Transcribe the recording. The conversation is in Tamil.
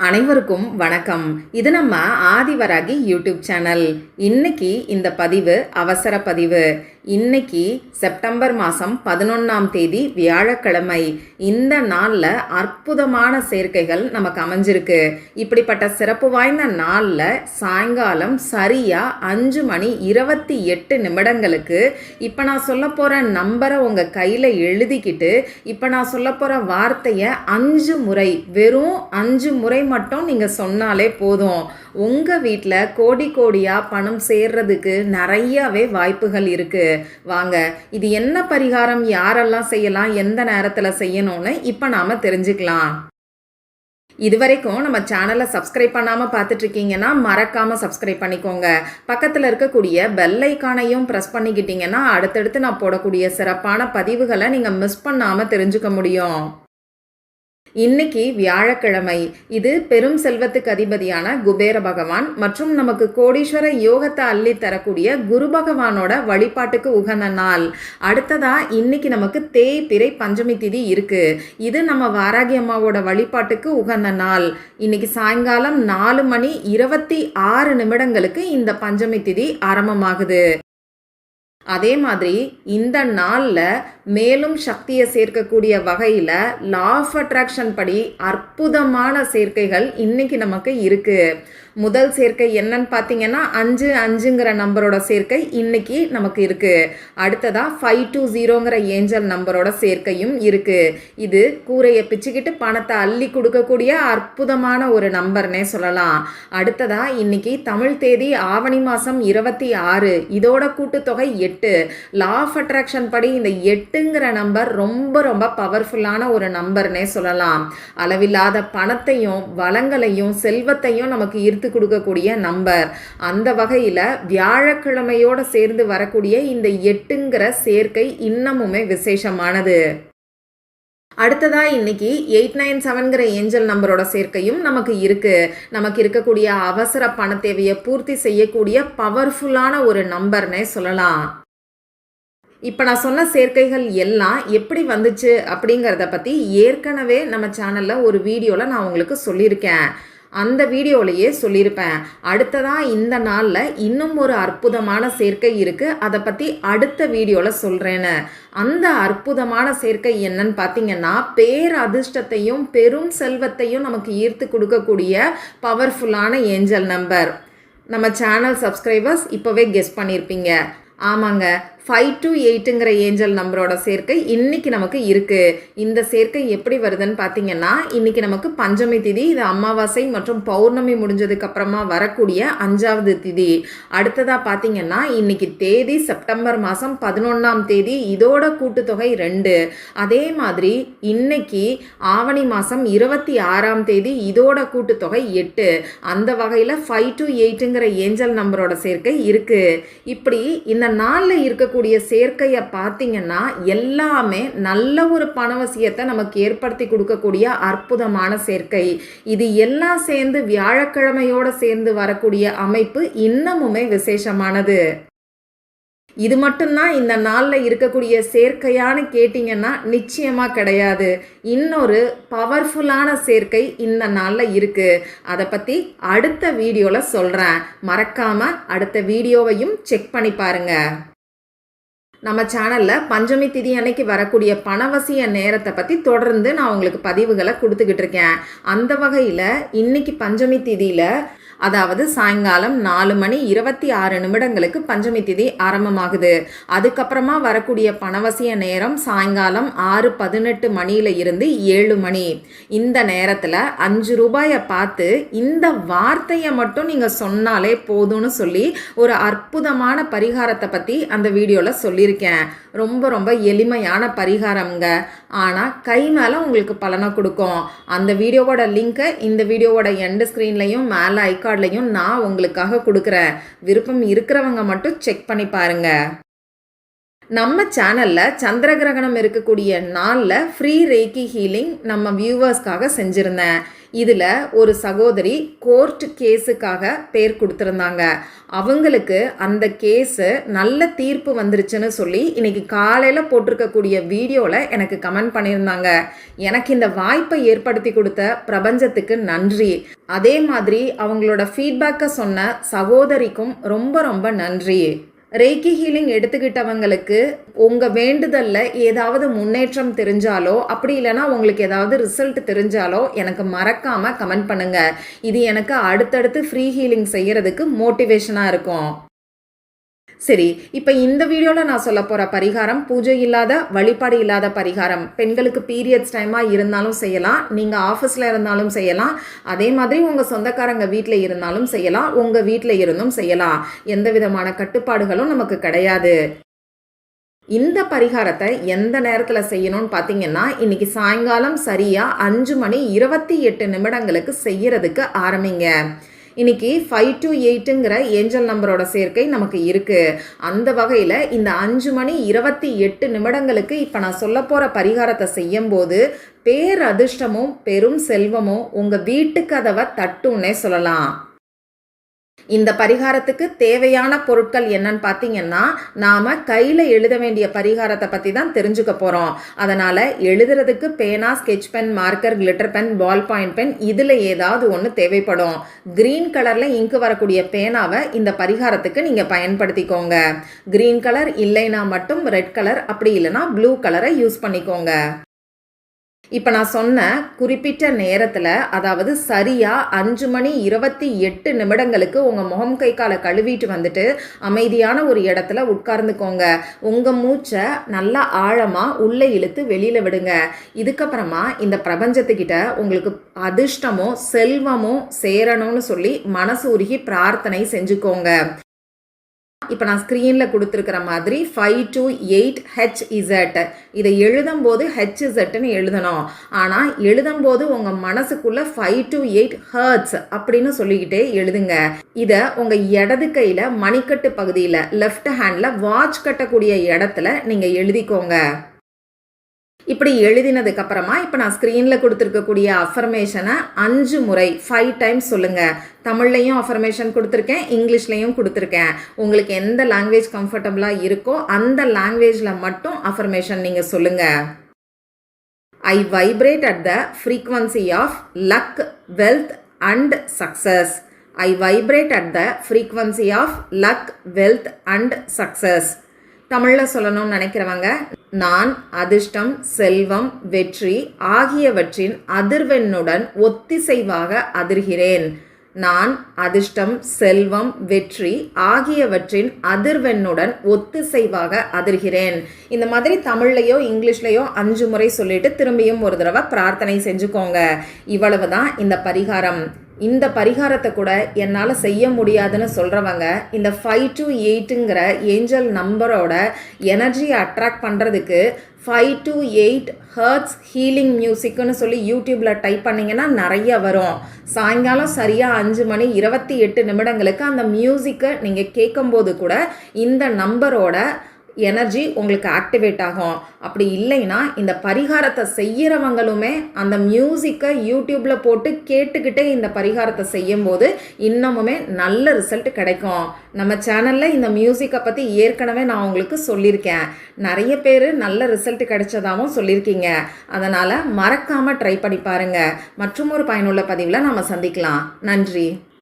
அனைவருக்கும் வணக்கம். இது நம்ம ஆதிவராகி யூடியூப் சேனல். இன்னைக்கு இந்த பதிவு அவசர பதிவு. இன்னைக்கு செப்டம்பர் மாதம் பதினொன்றாம் தேதி வியாழக்கிழமை. இந்த நாளில் அற்புதமான சேர்க்கைகள் நமக்கு அமைஞ்சிருக்கு. இப்படிப்பட்ட சிறப்பு வாய்ந்த நாளில் சாயங்காலம் சரியாக அஞ்சு மணி இருபத்தி எட்டு நிமிடங்களுக்கு இப்போ நான் சொல்ல போகிற நம்பரை உங்கள் கையில் எழுதிக்கிட்டு இப்போ நான் சொல்ல போகிற வார்த்தையை அஞ்சு முறை வெறும் அஞ்சு முறை மட்டும் நீங்கள் சொன்னாலே போதும். உங்கள் வீட்டில் கோடி கோடியாக பணம் சேர்றதுக்கு நிறையவே வாய்ப்புகள் இருக்குது வாங்க இது என்ன பரிகாரம்? யாரெல்லாம் செய்யலாம்? எந்த நேரத்தில் செய்யணும்னு இப்போ நாம் தெரிஞ்சுக்கலாம். இதுவரைக்கும் நம்ம சேனலை சப்ஸ்கிரைப் பண்ணாமல் பார்த்துட்ருக்கீங்கன்னா மறக்காமல் சப்ஸ்கிரைப் பண்ணிக்கோங்க. பக்கத்தில் இருக்கக்கூடிய பெல் ஐக்கானையும் ப்ரெஸ் பண்ணிக்கிட்டீங்கன்னா அடுத்தடுத்து நான் போடக்கூடிய சிறப்பான பதிவுகளை நீங்கள் மிஸ் பண்ணாமல் தெரிஞ்சுக்க முடியும். இன்னைக்கு வியாழக்கிழமை. இது பெரும் செல்வத்துக்கு அதிபதியான குபேர பகவான் மற்றும் நமக்கு கோடீஸ்வர யோகத்தை அள்ளி தரக்கூடிய குரு பகவானோட வழிபாட்டுக்கு உகந்த நாள். அடுத்ததா இன்னைக்கு நமக்கு தேய்பிறை பஞ்சமி திதி இருக்கு. இது நம்ம வாராகி அம்மாவோட வழிபாட்டுக்கு உகந்த நாள். இன்னைக்கு சாயங்காலம் நாலு மணி இருபத்தி ஆறு நிமிடங்களுக்கு இந்த பஞ்சமி திதி ஆரம்பமாகுது. அதே மாதிரி இந்த நாளில் மேலும் சக்தியை சேர்க்கக்கூடிய வகையில் லா ஆஃப் அட்ராக்ஷன் படி அற்புதமான சேர்க்கைகள் இன்னைக்கு நமக்கு இருக்குது முதல் சேர்க்கை என்னன்னு பார்த்தீங்கன்னா அஞ்சு அஞ்சுங்கிற நம்பரோட சேர்க்கை இன்னைக்கு நமக்கு இருக்குது அடுத்ததாக ஃபைவ் டூ ஜீரோங்கிற ஏஞ்சல் நம்பரோட சேர்க்கையும் இருக்குது இது கூரையை பிச்சுக்கிட்டு பணத்தை அள்ளி கொடுக்கக்கூடிய அற்புதமான ஒரு நம்பர்னே சொல்லலாம். அடுத்ததாக இன்னைக்கு தமிழ் தேதி ஆவணி மாதம் இருபத்தி ஆறு. இதோட கூட்டுத்தொகை எட்டு. லா ஆஃப் அட்ராக்ஷன் படி இந்த எட்டுங்கிற நம்பர் ரொம்ப ரொம்ப பவர்ஃபுல்லான ஒரு நம்பர்னே சொல்லலாம். அளவில்லாத பணத்தையும் வளங்களையும் செல்வத்தையும் நமக்கு ஈர்த்து கொடுக்கக்கூடிய நம்பர். அந்த வகையில் வியாழக்கிழமையோடு சேர்ந்து வரக்கூடிய இந்த எட்டுங்கிற சேர்க்கை இன்னமுமே விசேஷமானது. அடுத்ததா இன்னைக்கு எயிட் நைன் செவன்கிற ஏஞ்சல் நம்பரோட சேர்க்கையும் நமக்கு இருக்கு. நமக்கு இருக்கக்கூடிய அவசர பண தேவையை பூர்த்தி செய்யக்கூடிய பவர்ஃபுல்லான ஒரு நம்பர்னே சொல்லலாம். இப்போ நான் சொன்ன சேர்க்கைகள் எல்லாம் எப்படி வந்துச்சு அப்படிங்கிறத பற்றி ஏற்கனவே நம்ம சேனலில் ஒரு வீடியோவில் நான் உங்களுக்கு சொல்லியிருக்கேன். அந்த வீடியோலையே சொல்லியிருப்பேன். அடுத்ததாக இந்த நாளில் இன்னும் ஒரு அற்புதமான சேர்க்கை இருக்குது அதை பற்றி அடுத்த வீடியோவில் சொல்கிறேன்னு அந்த அற்புதமான சேர்க்கை என்னன்னு பார்த்தீங்கன்னா பேர் அதிர்ஷ்டத்தையும் பெரும் செல்வத்தையும் நமக்கு ஈர்த்து கொடுக்கக்கூடிய பவர்ஃபுல்லான ஏஞ்சல் நம்பர் நம்ம சேனல் சப்ஸ்கிரைபர்ஸ் இப்போவே கெஸ் பண்ணியிருப்பீங்க ஆமாங்க. ஃபைவ் டு எயிட்டுங்கிற ஏஞ்சல் நம்பரோட சேர்க்கை இன்னைக்கு நமக்கு இருக்குது இந்த சேர்க்கை எப்படி வருதுன்னு பார்த்தீங்கன்னா இன்னைக்கு நமக்கு பஞ்சமி திதி இது அமாவாசை மற்றும் பௌர்ணமி முடிஞ்சதுக்கு அப்புறமா வரக்கூடிய அஞ்சாவது திதி. அடுத்ததாக பார்த்தீங்கன்னா இன்னைக்கு தேதி செப்டம்பர் மாதம் பதினொன்றாம் தேதி இதோட கூட்டுத்தொகை ரெண்டு. அதே மாதிரி இன்னைக்கு ஆவணி மாதம் இருபத்தி ஆறாம் தேதி இதோட கூட்டுத்தொகை எட்டு. அந்த வகையில் ஃபைவ் டு எயிட்டுங்கிற ஏஞ்சல் நம்பரோட சேர்க்கை இருக்குது இப்படி இந்த நாளில் இருக்க இருக்கக்கூடிய சேர்க்கையை பார்த்தீங்கன்னா எல்லாமே நல்ல ஒரு பணவசியத்தை நமக்கு ஏற்படுத்தி கொடுக்கக்கூடிய அற்புதமான சேர்க்கை. இது எல்லாம் சேர்ந்து வியாழக்கிழமையோடு சேர்ந்து வரக்கூடிய அமைப்பு இன்னமுமே விசேஷமானது. இது மட்டும்தான் இந்த நாளில் இருக்கக்கூடிய சேர்க்கையான்னு கேட்டிங்கன்னா நிச்சயமாக கிடையாது. இன்னொரு பவர்ஃபுல்லான சேர்க்கை இந்த நாளில் இருக்குது அதை பற்றி அடுத்த வீடியோவில் சொல்கிறேன் மறக்காமல் அடுத்த வீடியோவையும் செக் பண்ணி பாருங்கள் நம்ம சேனலில் பஞ்சமி திதி அன்னைக்கு வரக்கூடிய பணவசிய நேரத்தை பற்றி தொடர்ந்து நான் உங்களுக்கு பதிவுகளை கொடுத்துக்கிட்டு இருக்கேன். அந்த வகையில் இன்னைக்கு பஞ்சமி திதியில் அதாவது சாயங்காலம் நாலு மணி இருபத்தி ஆறு நிமிடங்களுக்கு பஞ்சமி திதி ஆரம்பமாகுது. அதுக்கப்புறமா வரக்கூடிய பணவசிய நேரம் சாயங்காலம் ஆறு பதினெட்டு மணியில இருந்து ஏழு மணி. இந்த நேரத்தில் அஞ்சு ரூபாயை பார்த்து இந்த வார்த்தையை மட்டும் நீங்கள் சொன்னாலே போதும்னு சொல்லி ஒரு அற்புதமான பரிகாரத்தை பற்றி அந்த வீடியோவில் சொல்லியிருக்கேன். ரொம்ப ரொம்ப எளிமையான பரிகாரம்ங்க. ஆனால் கை மேலே உங்களுக்கு பலனை கொடுக்கும். அந்த வீடியோவோட லிங்க்கை இந்த வீடியோவோட எண்டு ஸ்க்ரீன்லையும் மேலே ஐகார்ட்லையும் நான் உங்களுக்காக கொடுக்குறேன். விருப்பம் இருக்கிறவங்க மட்டும் செக் பண்ணி பாருங்கள் நம்ம சேனலில் சந்திர கிரகணம் இருக்கக்கூடிய நாளில் ஃப்ரீ ரேக்கி ஹீலிங் நம்ம வியூவர்ஸ்க்காக செஞ்சுருந்தேன். இதில் ஒரு சகோதரி கோர்ட் கேஸுக்காக பேர் கொடுத்துருந்தாங்க. அவங்களுக்கு அந்த கேஸு நல்ல தீர்ப்பு வந்துருச்சுன்னு சொல்லி இன்னைக்கு காலையில் போட்டிருக்கக்கூடிய வீடியோவில் எனக்கு கமெண்ட் பண்ணியிருந்தாங்க. எனக்கு இந்த வாய்ப்பை ஏற்படுத்தி கொடுத்த பிரபஞ்சத்துக்கு நன்றி. அதே மாதிரி அவங்களோட ஃபீட்பேக்கை சொன்ன சகோதரிக்கும் ரொம்ப ரொம்ப நன்றி. ரேக்கி ஹீலிங் எடுத்துக்கிட்டவங்களுக்கு உங்கள் வேண்டுதலில் ஏதாவது முன்னேற்றம் தெரிஞ்சாலோ அப்படி இல்லைன்னா உங்களுக்கு ஏதாவது ரிசல்ட் தெரிஞ்சாலோ எனக்கு மறக்காமல் கமெண்ட் பண்ணுங்கள் இது எனக்கு அடுத்தடுத்து ஃப்ரீ ஹீலிங் செய்கிறதுக்கு மோட்டிவேஷனாக இருக்கும். சரி இப்போ இந்த வீடியோவில் நான் சொல்ல போகிற பரிகாரம் பூஜை இல்லாத வழிபாடு இல்லாத பரிகாரம். பெண்களுக்கு பீரியட்ஸ் டைமாக இருந்தாலும் செய்யலாம் நீங்கள் ஆஃபீஸில் இருந்தாலும் செய்யலாம் அதே மாதிரி உங்கள் சொந்தக்காரங்க வீட்டில் இருந்தாலும் செய்யலாம் உங்கள் வீட்டில் இருந்தும் செய்யலாம். எந்த விதமான கட்டுப்பாடுகளும் நமக்கு கிடையாது. இந்த பரிகாரத்தை எந்த நேரத்தில் செய்யணும்னு பார்த்தீங்கன்னா இன்னைக்கு சாயங்காலம் சரியாக அஞ்சு மணி இருபத்தி எட்டு நிமிடங்களுக்கு செய்யறதுக்கு ஆரம்பிங்க. இன்னைக்கு ஃபைவ் டு எயிட்டுங்கிற ஏஞ்சல் நம்பரோட சேர்க்கை நமக்கு இருக்குது அந்த வகையில் இந்த அஞ்சு மணி இருபத்தி எட்டு நிமிடங்களுக்கு இப்போ நான் சொல்ல போகிற பரிகாரத்தை செய்யும்போது பேர் அதிர்ஷ்டமும் பெரும் செல்வமும் உங்கள் வீட்டு கதவை தட்டுன்னே சொல்லலாம். இந்த பரிகாரத்துக்கு தேவையான பொருட்கள் என்னன்னு பார்த்தீங்கன்னா நாம் கையில் எழுத வேண்டிய பரிகாரத்தை பற்றி தான் தெரிஞ்சுக்க போகிறோம் அதனால் எழுதுறதுக்கு பேனா sketch pen marker glitter pen ball point pen இதில் ஏதாவது ஒன்று தேவைப்படும். க்ரீன் கலரில் இங்கு வரக்கூடிய பேனாவை இந்த பரிகாரத்துக்கு நீங்கள் பயன்படுத்திக்கோங்க. க்ரீன் கலர் இல்லைனா மட்டும் ரெட் கலர் அப்படி இல்லைனா ப்ளூ கலரை யூஸ் பண்ணிக்கோங்க. இப்போ நான் சொன்ன குறிப்பிட்ட நேரத்தில் அதாவது சரியாக அஞ்சு மணி இருபத்தி எட்டு நிமிடங்களுக்கு உங்கள் முகம் கை காலை கழுவிட்டு வந்துட்டு அமைதியான ஒரு இடத்துல உட்கார்ந்துக்கோங்க. உங்கள் மூச்சை நல்லா ஆழமாக உள்ளே இழுத்து வெளியில் விடுங்க. இதுக்கப்புறமா இந்த பிரபஞ்சத்துக்கிட்ட உங்களுக்கு அதிர்ஷ்டமும் செல்வமும் சேரணும்னு சொல்லி மனசு உருகி பிரார்த்தனை செஞ்சுக்கோங்க. இப்போ நான் ஸ்க்ரீனில் கொடுத்துருக்கிற மாதிரி five two eight H Z இதை எழுதும்போது ஹெச் இசட்னு எழுதணும். ஆனால் எழுதும்போது உங்கள் மனசுக்குள்ளே ஃபைவ் டு எயிட் ஹர்ட்ஸ் அப்படின்னு சொல்லிக்கிட்டே எழுதுங்க. இதை உங்கள் இடது கையில் மணிக்கட்டு பகுதியில் லெஃப்ட் ஹேண்டில் வாட்ச் கட்டக்கூடிய இடத்துல நீங்கள் எழுதிக்கோங்க. இப்படி எழுதினதுக்கு அப்புறமா இப்போ நான் ஸ்க்ரீனில் கொடுத்துருக்கக்கூடிய அஃபர்மேஷனை அஞ்சு முறை ஃபைவ் டைம்ஸ் சொல்லுங்கள் தமிழ்லையும் அஃபர்மேஷன் கொடுத்துருக்கேன் இங்கிலீஷ்லையும் கொடுத்துருக்கேன். உங்களுக்கு எந்த லாங்குவேஜ் கம்ஃபர்டபுளாக இருக்கோ அந்த லாங்குவேஜில் மட்டும் அஃபர்மேஷன் நீங்கள் சொல்லுங்கள் I vibrate at the frequency of luck wealth and success I vibrate at the frequency of luck wealth and success தமிழில் சொல்லணும்னு நினைக்கிறவங்க நான் அதிர்ஷ்டம் செல்வம் வெற்றி ஆகியவற்றின் அதிர்வெண்ணுடன் ஒத்திசைவாக அதிர்கிறேன். நான் அதிர்ஷ்டம் செல்வம் வெற்றி ஆகியவற்றின் அதிர்வெண்ணுடன் ஒத்திசைவாக அதிர்கிறேன். இந்த மாதிரி தமிழ்லையோ இங்கிலீஷ்லையோ அஞ்சு முறை சொல்லிட்டு திரும்பியும் ஒரு தடவை பிரார்த்தனை செஞ்சுக்கோங்க. இவ்வளவு தான் இந்த பரிகாரம். இந்த பரிகாரத்தை கூட என்னால் செய்ய முடியாதுன்னு சொல்கிறவங்க இந்த ஃபைவ் டு எயிட்டுங்கிற ஏஞ்சல் நம்பரோட எனர்ஜியை அட்ராக்ட் பண்ணுறதுக்கு five two eight hertz healing மியூசிக்னு சொல்லி யூடியூப்பில் டைப் பண்ணிங்கன்னா நிறைய வரும். சாயங்காலம் சரியாக அஞ்சு மணி இருபத்தி எட்டு நிமிடங்களுக்கு அந்த மியூசிக்கை நீங்கள் கேட்கும்போது கூட இந்த நம்பரோட எனர்ஜி உங்களுக்கு ஆக்டிவேட் ஆகும். அப்படி இல்லைன்னா இந்த பரிகாரத்தை செய்கிறவங்களுமே அந்த மியூசிக்கை யூடியூப்பில் போட்டு கேட்டுக்கிட்டே இந்த பரிகாரத்தை செய்யும்போது இன்னமுமே நல்ல ரிசல்ட் கிடைக்கும். நம்ம சேனலில் இந்த மியூசிக்கை பற்றி ஏற்கனவே நான் உங்களுக்கு சொல்லியிருக்கேன். நிறைய பேர் நல்ல ரிசல்ட் கிடைச்சதாகவும் சொல்லியிருக்கீங்க. அதனால் மறக்காமல் ட்ரை பண்ணி பாருங்கள் மற்றும் ஒரு பயனுள்ள பதிவில் நம்ம சந்திக்கலாம். நன்றி.